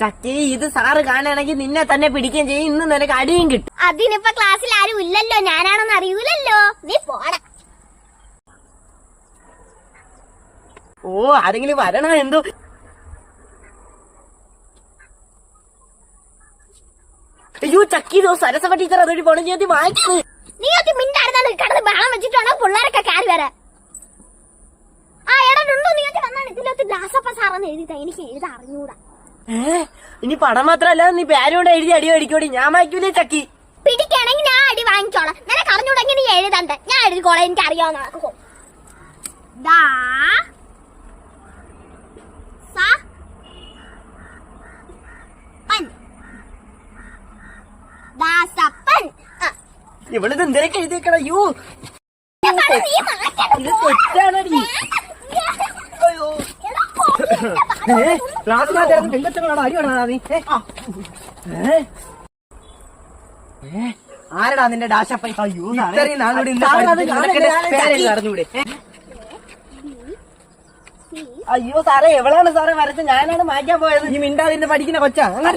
ചക്കി ഇത് സാറ് കാണുകയാണെങ്കിൽ നിന്നെ തന്നെ പിടിക്കുകയും ചെയ്യും. ഇന്ന് നിനക്ക് അടിയും കിട്ടും. അതിനിപ്പോ ക്ലാസ്സിൽ ആരും ഇല്ലല്ലോ. ഞാനാണെന്ന് അറിയൂലല്ലോ. നീ പോടാ. ഓ ആരെങ്കിലും വരണോ എന്തോ? അയ്യോ ചക്കി ദോ സരസവ ടീച്ചർ അതൊരു പൊളിഞ്ഞേത്തി വായിക്കുന്നു നീ ഒക്കെ മിണ്ടായിരുന്നാണ് കിടന്ന് ബഹളം വെച്ചിട്ടാണോ പിള്ളേരൊക്കെ കയറി വരാൻ. ആ എടാ ഉണ്ടോ നീ ഒക്കെ വന്നാണ് ഇതിലൊക്കെ ദാസപ്പ സാറെന്ന് എഴുതിട്ടാ എനിക്ക് എഴുതാ അറിഞ്ഞൂടാ. ഏ ഇനി പണം മാത്രല്ല നീ പേരോട് എഴുതി അടി മേടിക്കോടി. ഞാൻ വായിക്കൂലേ ചക്കി? പിടിക്കുകയാണെങ്കിൽ ഞാൻ അടി വാങ്ങിച്ചോളാം നിനക്ക് അറിഞ്ഞൂടെങ്കിൽ നീ എഴുതണ്ട. ഞാൻ എഴുതിക്കോളാം എനിക്ക് അറിയാവുന്ന ഇവളിത് എന്തിനൊക്കെ എഴുതിയേക്കണ? യൂ ഞാൻ പറഞ്ഞ നീ മാറ്റണം. ഇത് തെറ്റാണടി. അയ്യോ അടി നീ? ഏ? ആരടാ നിന്റെ ഡാഷപ്പ അയ്യോ ഇത്രയും നാളോട് ഇന്ന് അറിഞ്ഞൂടെ? അയ്യോ സാറേ എവളാണ് സാറേ വരച്ച് ഞാനാണ് മാറ്റാൻ പോയത്. ഈ മിണ്ടാതിന്റെ പഠിക്കുന്ന കൊച്ചാ. അങ്ങനെ